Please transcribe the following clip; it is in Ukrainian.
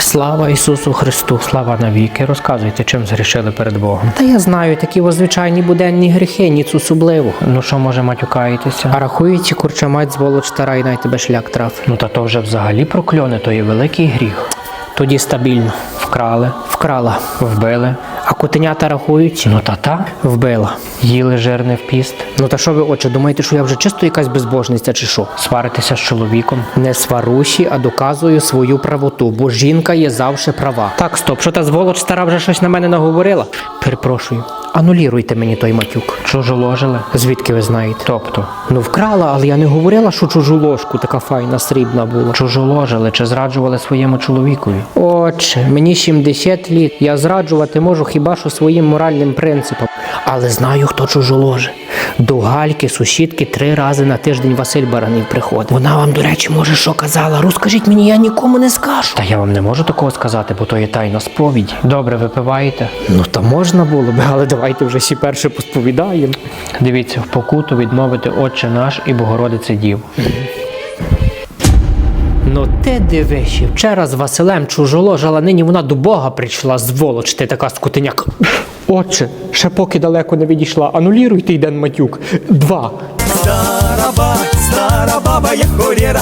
Слава Ісусу Христу, слава навіки. Розказуйте, чим згрішили перед Богом. Та я знаю, такі о звичайні буденні гріхи, ніц особливого. Ну що, може, матюкаєтеся? А рахується, курча мать зволоч стара і най тебе шлях трав. Ну та то вже взагалі прокльони, то є великий гріх. Тоді стабільно. Вкрали, вкрала, вбили. Котенята рахують? Ну та та вбила. Їли жирне в піст. Ну та що ви, отче, думаєте, що я вже чисто якась безбожниця чи що? Сваритися з чоловіком. Не сваруші, а доказую свою правоту, бо жінка є завжди права. Так, стоп, що та зволоч стара вже щось на мене наговорила? Перепрошую. Ануліруйте мені той матюк. Чужу ложили? Звідки ви знаєте? Тобто? Ну вкрала, але я не говорила, що чужу ложку така файна срібна була. Чужу ложили чи зраджували своєму чоловікові? Отче, мені 70 літ. Я зраджувати можу хіба що своїм моральним принципам. Але знаю, хто чужу ложе. До гальки, сусідки три рази на тиждень Василь Баранів приходить. Вона вам, до речі, може, що казала. Розкажіть мені, я нікому не скажу. Та я вам не можу такого сказати, бо то є тайна сповідь. Добре, випиваєте? Ну та можна було б, але давайте вже всі перше посповідаємо. Дивіться, в покуту відмовити Отче наш і Богородице Дів. Ну ти дивишся, вчора з Василем чужоложала, нині вона до Бога прийшла, зволоч ти така скотиняка. Отче, ще поки далеко не відійшла, ануліруйте йден матюк. Два. Стара баба, стара баба, як хорєра,